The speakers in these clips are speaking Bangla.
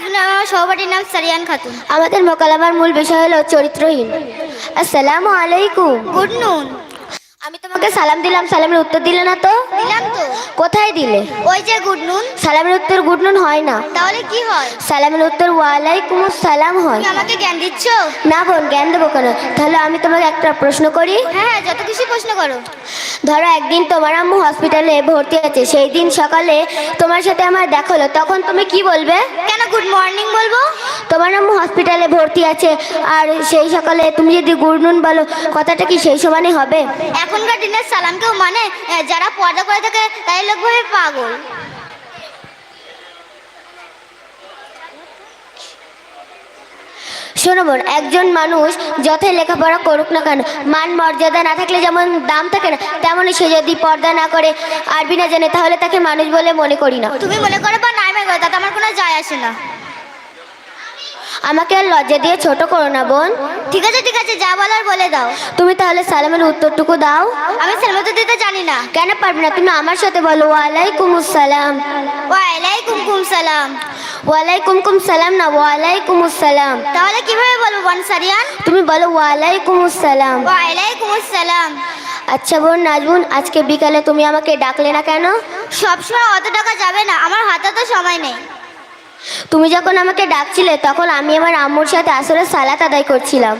নাজমুন আমার সহপাঠীর নাম সারিয়ান খাতুন। আমাদের মোকালামার মূল বিষয় হলো চরিত্রহীন। আসসালামু আলাইকুম। গুড নুন। আমি তোমাকে সালাম দিলাম সালামের উত্তর দিলে না তো? দিলাম তো। কোথায় দিলে? ওই যে গুড নুন। সালামের উত্তর গুড নুন হয় না। তাহলে কি হয়? সালামের উত্তর ওয়ালাইকুম সালাম হয়। আমাকে জ্ঞান দিচ্ছ? না বোন জ্ঞান দেবো কেন? তাহলে আমি তোমাকে একটা প্রশ্ন করি। হ্যাঁ হ্যাঁ যত কিছু প্রশ্ন করো। ধরো একদিন তোমার আম্মু হসপিটালে ভর্তি আছে সেই দিন সকালে তোমার সাথে আমার দেখা হলো তখন তুমি কি বলবে? কেন গুড মর্নিং বলব? তোমার আম্মু হসপিটালে ভর্তি আছে আর সেই সকালে তুমি যদি গুড নুন বলো কথাটা কি সেই সমানে হবে? এখনকার দিনের সালাম কেউ মানে যারা পর্দা করে থাকে তাই লোক ভাবে পাগল। শোনো বোন, একজন মানুষ যতই লেখাপড়া করুক না কেন, মান মর্যাদা না থাকলে যেমন দাম থাকে না, তেমনই সে যদি পর্দা না করে, আরবি না জানে, তাহলে তাকে মানুষ বলে মনে করি না। তুমি মনে করো বা নাই মনে করো, তাতে আমার কোনো যায় আসে না। আমাকে আর লজ্জা দিয়ে ছোট করো না, বোন। ঠিক আছে ঠিক আছে, যা বলার বলে দাও। তুমি তাহলে সালামের উত্তরটুকু দাও। আমি সালামত দিতে জানি না। কেন পারবে না? তুমি আমার সাথে বলো। ওয়ালাইকুম আসসালাম। ওয়ালাইকুম কুম সালাম ওয়ালাইকুম কুম সালাম না, ওয়ালাইকুম আসসালাম। তাহলে কীভাবে বলব, বন সারিয়ান? তুমি বলো, ওয়ালাইকুম আসসালাম। ওয়ালাইকুম আসসালাম। আচ্ছা বোন নাজবুন আজকে বিকালে তুমি আমাকে ডাকলে না কেন? সবসময় অত টাকা যাবে না। আমার হাতে তো সময় নেই। তুমি যখন আমাকে ডাকছিলে তখন আমি আমার আম্মুর সাথে আসলে সালাত আদায় করছিলাম।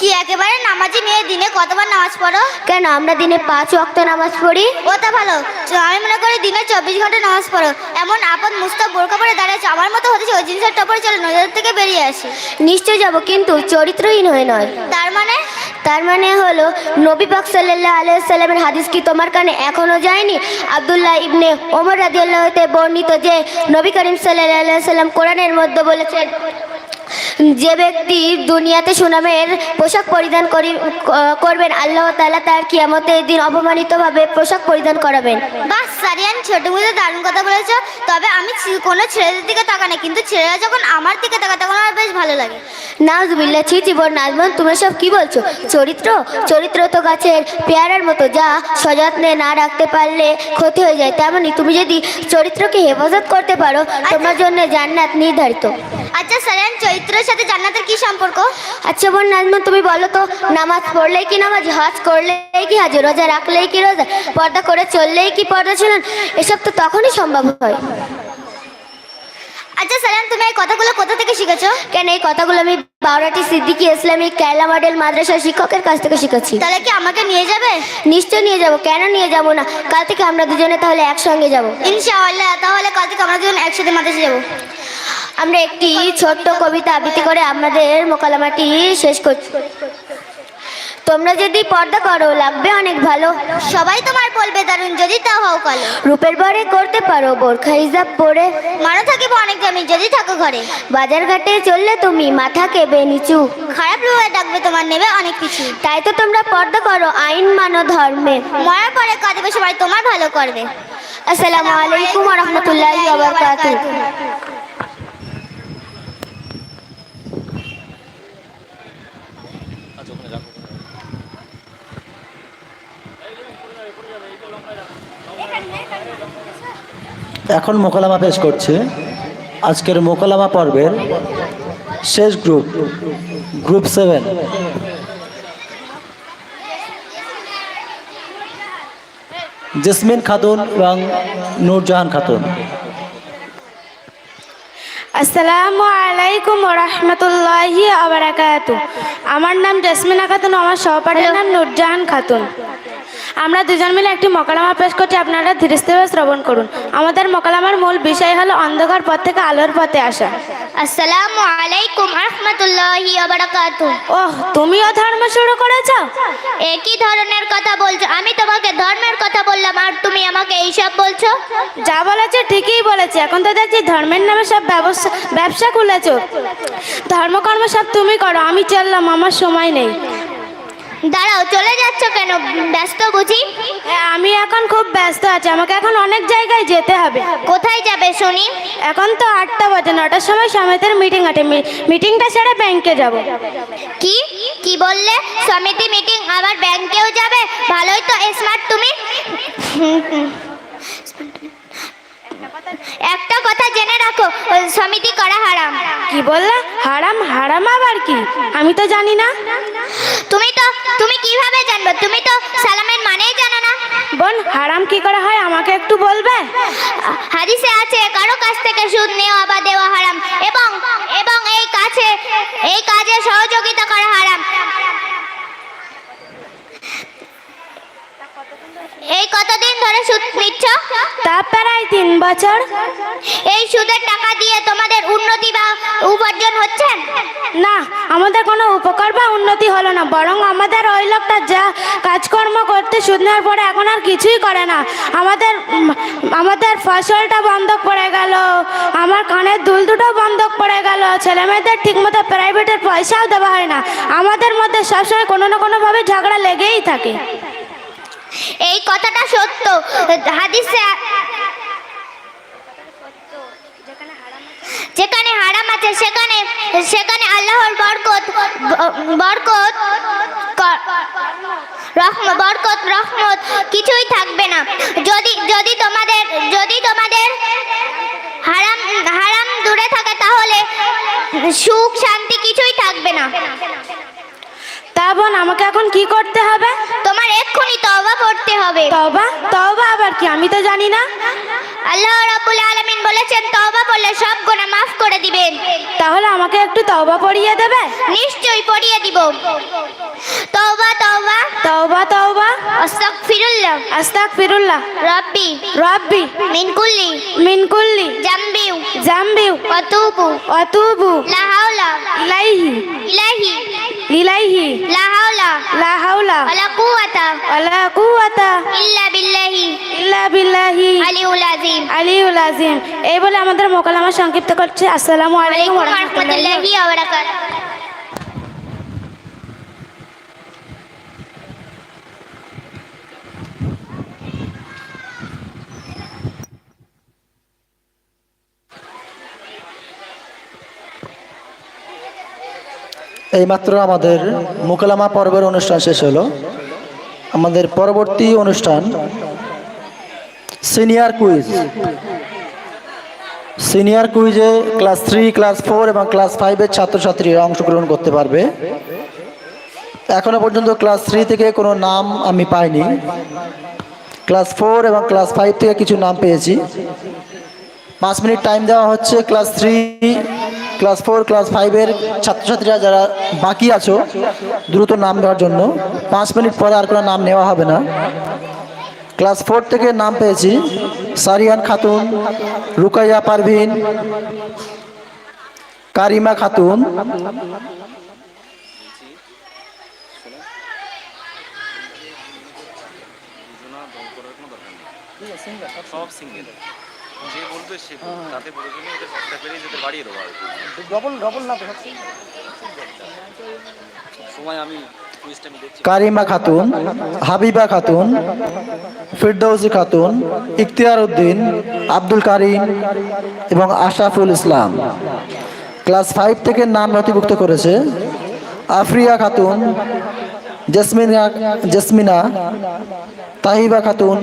কি একেবারে নামাজি মেয়ে দিনে কতবার নামাজ পড়ো? কেন আমরা দিনে পাঁচ ওয়াক্ত নামাজ পড়ি? ও তা ভালো। আমি মনে করি দিনে চব্বিশ ঘণ্টা নামাজ পড়ো। এমন আপদ মুস্তাব বোরকা পরে দাঁড়িয়েছে আমার মতো হতেছে ওই জিনিসের টপরে চলে নজর থেকে বেরিয়ে আসি। নিশ্চয় যাব কিন্তু চরিত্রহীন হয়ে নয়। তার মানে? তার মানে হলো নবী পাক সাল্লাহ আলাইসাল্লামের হাদিস কি তোমার কানে এখনও যায়নি? আব্দুল্লাহ ইবনে ওমর রাদিয়াল্লাহতে বর্ণিত যে নবী করিম সাল্লাহ আলাইসাল্লাম কোরআনের মধ্যে বলেছেন যে ব্যক্তি দুনিয়াতে সুনামের পোশাক পরিধান করি করবেন আল্লাহ তালা তার কিয়ামতের দিন অপমানিতভাবে পোশাক পরিধান করাবেন। বাস সারিয়ান ছোট মুখে দারুণ কথা বলেছ। তবে আমি কোনো ছেলেদের দিকে তাকাই না কিন্তু ছেলেরা যখন আমার দিকে তাকায় তখন আমার বেশ ভালো লাগে। নাজবিল্লা ছি চিবর নাজমান তুমি সব কি বলছো? চরিত্র? চরিত্র তো গাছের পেয়ারার মতো যা সযত্নে না রাখতে পারলে ক্ষতি হয়ে যায়। তেমনই তুমি যদি চরিত্রকে হেফাজত করতে পারো তোমার জন্য জান্নাত নির্ধারিত। আচ্ছা সারিয়ান চরিত্রের সাথে জান্নাতের কি সম্পর্ক? আচ্ছা বোন নাজমান তুমি বলো তো নামাজ পড়লেই কি নামাজ হজ করলেই কি হাজ রোজা রাখলেই কি রোজা পর্দা করে চললেই কি পর্দা ছিলেন এসব তো তখনই সম্ভব হয়। আচ্ছা সারিয়ান তুমি এই কথাগুলো কোথা থেকে শিখেছো? কেন এই কথাগুলো আমি বারোটি সিদ্দিকি ইসলামিক কেরালা মডেল মাদ্রাসার শিক্ষকের কাছ থেকে শিখেছি। তাহলে কি আমাকে নিয়ে যাবে? নিশ্চয় নিয়ে যাব কেন নিয়ে যাব না? কাল থেকে আমরা দুজনে তাহলে একসঙ্গে যাব। ইনশাআল্লাহ তাহলে কাল থেকে আমরা দুজন একসাথে মাদ্রাসা যাব। আমরা একটি ছোট্ট কবিতা আবৃত্তি করে আমাদের মোকালামাটি শেষ করছি। তোমরা যদি পর্দা করো, লাগবে অনেক ভালো। সবাই তোমার বলবে, দারুণ, যদি তাও হও কালো। রূপের বরে করতে পারো, বোরখা, হিজাব পরে। মানো থাকিব অনেক দামি, যদি থাকো ঘরে। বাজার ঘাটে চললে তুমি মাথা কেবে নিচু। খারাপ লোকে ডাকবে তোমার, নেবে অনেক কিছু। তাই তো তোমরা পর্দা করো, আইন মানো ধর্মে। মরার পরে কাঁদবে সবাই, তোমার ভালো করবে। আসসালামু আলাইকুম রহমতুল্লাহ বারকাতুহ। এখন মোকালামা পেশ করছে। আজকের মোকালামা পর্বের শেষ group group seven Jasmin Khatun এবং নূরজাহান খাতুন। আসসালামু আলাইকুম রহমতুল্লাহি আবরাকাতু আমার নাম জেসমিনা খাতুন, আমার সহপাঠীর নাম নুরজাহান খাতুন। আমরা দুজন মিলে একটি মকালামা পেশ করছি আপনারা ধীরস্থিরভাবে শ্রবণ করুন। আমাদের মকালামার মূল বিষয় হলো অন্ধকার পথ থেকে আলোর পথে আসা। আসসালামু আলাইকুম রহমতুল্লাহি ওহ তুমিও ধর্ম শুরু করেছ? একই ধরনের কথা বলছো আমি তোমাকে ধর্মের কথা বললাম আর তুমি আমাকে এইসব বলছো? যা বলেছে ঠিকই বলেছে এখন তো দেখছি ধর্মের নামে সব ব্যবসা ব্যবসা খুলেছ। ধর্মকর্ম সব তুমি করো আমি চললাম আমার সময় নেই। দাঁড়াও চলে যাচ্ছ কেন? ব্যস্ত বুঝি? আমি এখন খুব ব্যস্ত আছি। আমাকে এখন অনেক জায়গায় যেতে হবে। কোথায় যাবে শুনি? এখন তো আটটা বাজে নটার সময় সমিতির মিটিং আছে। মিটিংটা সেরে ব্যাংকে যাব। কি? কি বললে? সমিতি মিটিং আবার ব্যাংকেও যাবে? ভালোই তো স্মার্ট তুমি। একটা কথা জেনে রাখো সমিতি করা হারাম। কি বললে? হারাম হারাম আবার কি? আমি তো জানি না। তুমি তো তুমি কীভাবে জানবে? তুমি তো সালামের মানেই জানো না। বোন হারাম কি করা হয়? আমাকে একটু বলবে? হাদিসে আছে কারও কাছ থেকে সুদ নেওয়া বা দেওয়া হারাম এবং এবং এই কাছে এই কাজে সহযোগিতা করা হারাম। এই কতদিন ধরে সুদ নিচ্ছ? তা প্রায় তিন বছর। এই সুদের টাকা দিয়ে তোমাদের উন্নতি বা উপার্জন হচ্ছে? না আমাদের কোনো উপকার বা উন্নতি হলো না বরং আমাদের ওই লোকটা যা কাজকর্ম করতে সুদ নেওয়ার পরে এখন আর কিছুই করে না। আমাদের আমাদের ফসলটা বন্ধ পড়ে গেল আমার কানের দুল দুটো বন্ধ পড়ে গেল ছেলে মেয়েদের ঠিকমতো প্রাইভেটের পয়সাও দেওয়া হয় না। আমাদের মধ্যে সবসময় কোনো না কোনোভাবে ঝগড়া লেগেই থাকে। এই কথাটা সত্য। হাদিসে যেখানে হারাম আছে, সেখানে সেখানে আল্লাহর বরকত বরকত বরকত, রহমত কিছুই থাকবে না। যদি যদি তোমাদের যদি তোমাদের হারাম হারাম দূরে থাকে, তাহলে সুখ, শান্তি কিছুই থাকবে না। তা বোন আমাকে এখন কি করতে হবে? তোমার এক্ষুনি তওবা করতে হবে। তবা তবা আবার কি? আমি তো জানি না। আল্লাহ রাব্বুল আলামিন বলেছেন তওবা করলে সব গুনাহ মাফ করে দিবেন। তাহলে আমাকে একটু তবা পড়িয়ে দেবে? নিশ্চয়ই পড়িয়ে দিব। তওবা তওবা। তবা তবা আস্তাগফিরুল্লাহ। আস্তাক ফিরুল্লাহ রাব্বি। রব্বি। মিন কুল্লি মিন কুল্লি জামবি জাম্বিউ। ওয়া তুবু অতুবু। লা হাওলা। ইলাইহি। ইলাহি ইলাইহি লা হাওলা লা হাওলা ওয়ালা কুওয়াতা ওয়ালা কুওয়াতা ইল্লা বিল্লাহি ইল্লা বিল্লাহি আলিউল আযীম আলিউল আযীম এই বলে আমাদের মোকালামা সংক্ষিপ্ত করছে। আসসালামু আলাইকুম ওয়া রাহমাতুল্লাহি ওয়া বারাকাতুহু। এইমাত্র আমাদের মোকালামা পর্বের অনুষ্ঠান শেষ হলো। আমাদের পরবর্তী অনুষ্ঠান সিনিয়র কুইজ। সিনিয়র কুইজে ক্লাস থ্রি, ক্লাস ফোর এবং ক্লাস ফাইভের ছাত্রছাত্রীরা অংশগ্রহণ করতে পারবে। এখনও পর্যন্ত ক্লাস থ্রি থেকে কোনো নাম আমি পাইনি। ক্লাস ফোর এবং ক্লাস ফাইভ থেকে কিছু নাম পেয়েছি। পাঁচ মিনিট টাইম দেওয়া হচ্ছে। Class three class four, class ফাইভের ছাত্রছাত্রীরা যারা বাকি আছো, দ্রুত নাম দেওয়ার জন্য। পাঁচ মিনিট পরে আর কোনো নাম নেওয়া হবে না। ক্লাস ফোর থেকে নাম পেয়েছি সারিয়ান খাতুন, রুকাইয়া পারভিন, কারিমা খাতুন। সব সিঙ্গেল। তাতে প্রয়োজনে ওদের একটা পেরেই যেতে বাড়িয়ে দেবো আর কি ডবল ডবল না সময় আমি কারিমা খাতুন হাবিবা খাতুন ফিরদৌসি খাতুন ইখতিয়ার উদ্দিন আব্দুল কারিম এবং আশরাফুল ইসলাম। ক্লাস ফাইভ থেকে নাম নথিভুক্ত করেছে আফরিয়া খাতুন জেসমিনা জেসমিনা তাহিবা খাতুন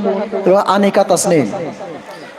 এবং আনিকা তাসনিম।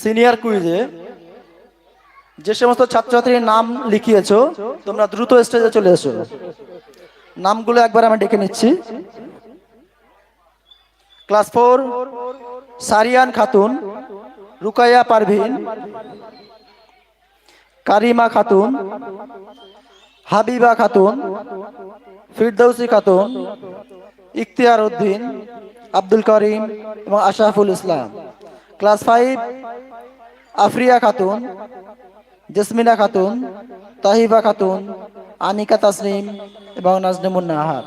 সিনিয়র কুইজে যে সমস্ত ছাত্রছাত্রীর নাম লিখিয়েছো, তোমরা দ্রুত স্টেজে চলে এসো। নামগুলো একবার আমি ডেকে নিচ্ছি। ক্লাস ফোর, সারিয়ান খাতুন, রুকাইয়া পারভিন, কারিমা খাতুন, হাবিবা খাতুন, ফিরদৌসি খাতুন, ইখতিয়ার উদ্দিন, আব্দুল করিম এবং আশরাফুল ইসলাম। ক্লাস ফাইভ আফরিয়া খাতুন জেসমিনা খাতুন তাহিবা খাতুন আনিকা তাসনিম এবং নাজনিমুন নাহার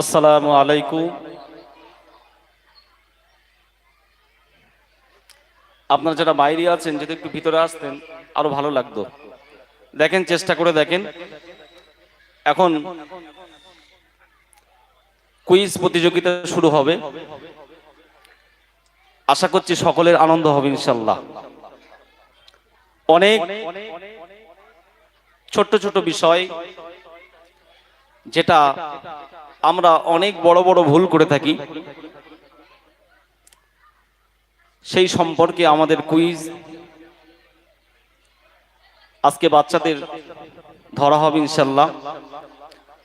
আসসালামু আলাইকুম। আপনারা যারা বাইরে আছেন, যদি একটু ভিতরে আসতেন, আরও ভালো লাগতো। দেখেন, চেষ্টা করে দেখেন। এখন কুইজ প্রতিযোগিতা শুরু হবে। আশা করছি সকলের আনন্দ হবে, ইনশাল্লাহ। অনেক ছোট্ট ছোট বিষয় যেটা আমরা অনেক বড় বড় ভুল করে থাকি। সেই সম্পর্কে আমাদের কুইজ। আজকে বাচ্চাদের ধরা হবে ইনশাল্লাহ।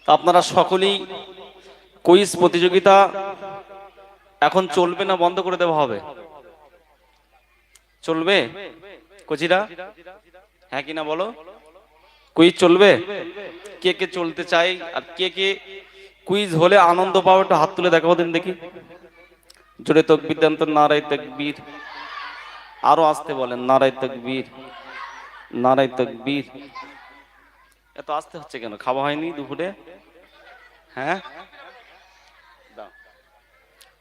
আপনারা সকলেই কুইজ প্রতিযোগিতা এখন চলবে না বন্ধ করে দেওয়া হবে? চলবে? কচিরা? হ্যাঁ কিনা বলো? কুইজ চলবে? কে কে চলতে চাই আর কে কে কুইজ হলে আনন্দ পাওয়া একটু হাত তুলে দেখাবো দিন দেখি। জোরে তকবির দেন তো নারাই তকবীর। আরও আসতে বলেন নারাই তকবীর। নারাই তকবীর। এত আসতে হচ্ছে কেন? খাওয়া হয়নি দুপুরে? হ্যাঁ।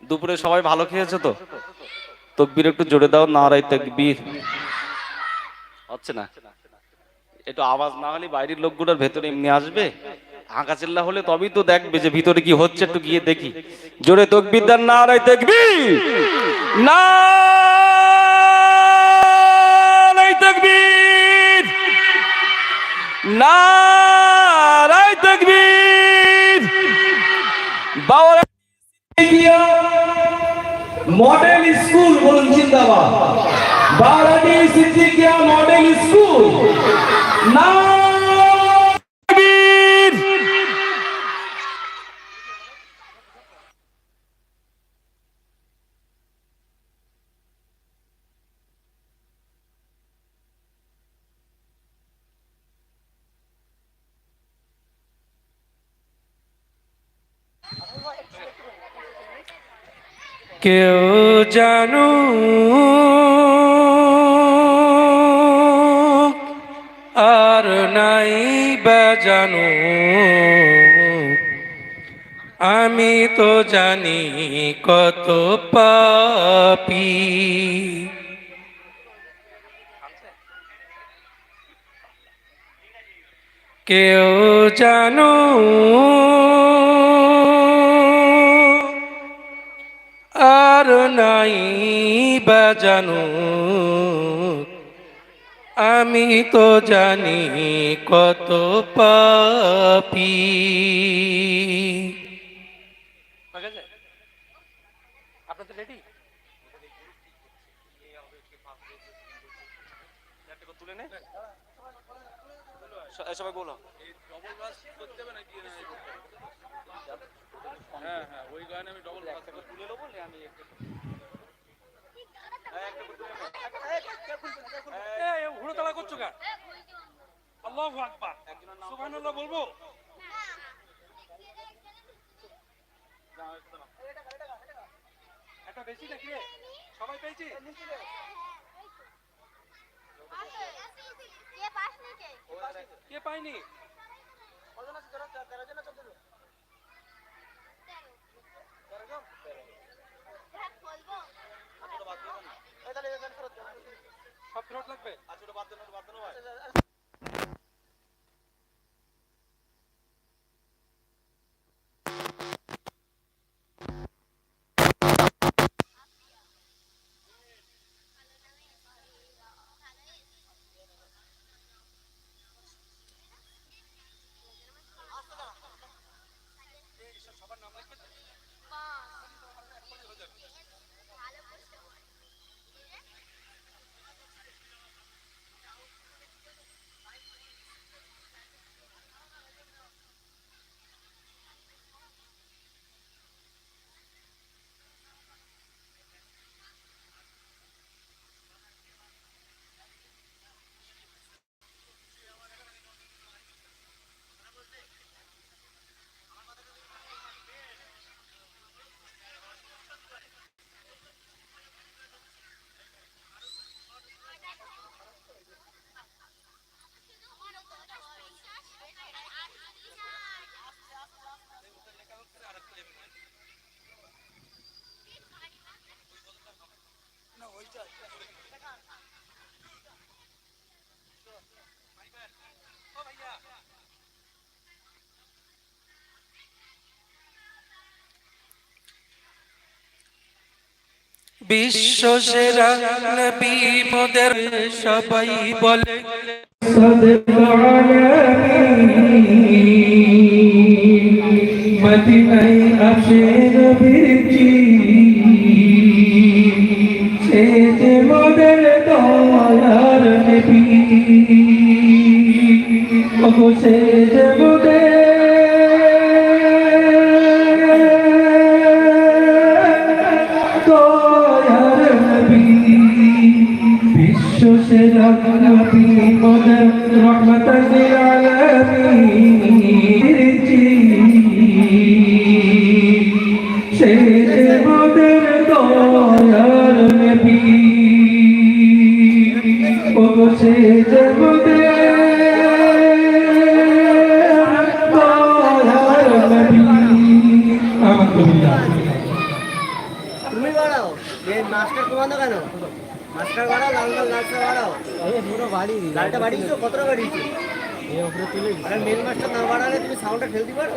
দুপুরে সবাই ভালো খেয়েছো তো? তকবীর একটু জোরে দাও নারাই তকবীর। হচ্ছে না? একটু আওয়াজ না হলে বাইরের লোকগুলোর ভেতরে এমনি আসবে? হাঁকা চিল্লা হলে তবেই তো দেখবে যে ভিতরে কি হচ্ছে, একটু গিয়ে দেখি। জোরে তকবির দেন না রাই দেখবি না তকবীর। না রাই তকবীর বাবা মডেল স্কুল বলুন, জিন্দাবাদ। Barati Siddiqiya model school. না তকবীর কেউ জানু? আর নাই জানু? আমি তো জানি কত পাপি। কেউ জানো? আর নাই বা জানো। আমি তো জানি কত পাপি। তুলে নে সবাই বলো। হ্যাঁ হ্যাঁ ওই গানে আমি ডবল তুলে নেব আমি একটা হুড়ো তালা করছ কা আল্লাহ আকবার। সুবহানাল্লাহ বলব? একটা বেশি নাকি রে। সবাই পেয়েছি? কে পাইনি সব ফেরত লাগবে বিশ্ব সেরা নবী মোদের সবাই বলে। মদিনাই আসে নবীজি। সে যে মোদের দয়ার নবী। ও সে যে মাস্টার কমানো কেন? মাস্টার বাড়াও লাল লাল লালটা বাড়াও পুরো বাড়ি লালটা বাড়িয়েছো? কতটা বাড়িয়েছো? আরে মেন মাস্টার না বাড়ালে তুমি সাউন্ডটা ফেলতে পারো?